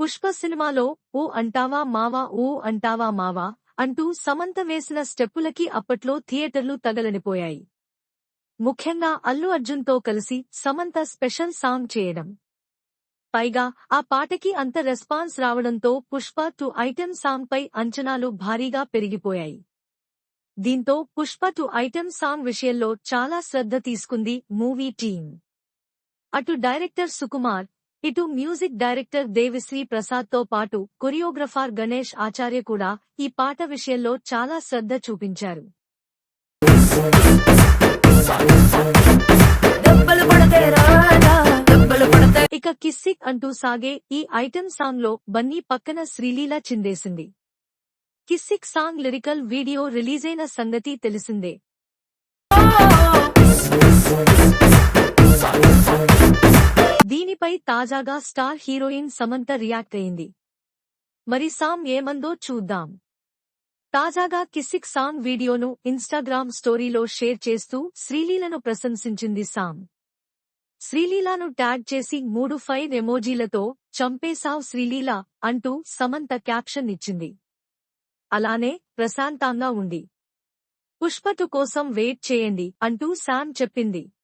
పుష్ప సినిమాలో ఓ అంటావా మావా ఓ అంటావా మావా అంటూ సమంత వేసిన స్టెప్పులకి అప్పట్లో థియేటర్లు తగలనిపోయాయి. ముఖ్యంగా అల్లు అర్జున్తో కలిసి సమంత స్పెషల్ సాంగ్ చేయడం. పైగా ఆ పాటకి అంత రెస్పాన్స్ రావడంతో పుష్ప టు ఐటెం సాంగ్ పై అంచనాలు భారీగా పెరిగిపోయాయి. దీంతో పుష్ప టు ఐటెం సాంగ్ విషయంలో చాలా శ్రద్ధ తీసుకుంది మూవీ టీం అటు డైరెక్టర్ సుకుమార్ ఇటు మ్యూజిక్ డైరెక్టర్ దేవిశ్రీ ప్రసాద్తో పాటు కొరియోగ్రఫర్ గణేష్ ఆచార్య కూడా ఈ పాట విషయంలో చాలా శ్రద్ధ చూపించారు. ఇక కిస్సిక్ అంటూ సాగే ఈ ఐటెం సాంగ్లో బన్నీ పక్కన శ్రీలీల చిందేసింది. కిస్సిక్ సాంగ్ లిరికల్ వీడియో రిలీజైన సంగతి తెలిసిందే. దీనిపై తాజాగా స్టార్ హీరోయిన్ సమంత రియాక్ట్ అయింది. మరి సామ్ ఏమందో చూద్దాం. తాజాగా కిసిక్ సాంగ్ వీడియోను ఇన్స్టాగ్రామ్ స్టోరీలో షేర్ చేస్తూ శ్రీలీలను ప్రశంసించింది సామ్. శ్రీలీలాను ట్యాగ్ చేసి మూడు ఫైర్ ఎమోజీలతో చంపేశావ్ శ్రీలీల అంటూ సమంత క్యాప్షన్ ఇచ్చింది. అలానే ప్రశాంతంగా ఉండి పుష్పటు కోసం వెయిట్ చేయండి అంటూ శామ్ చెప్పింది.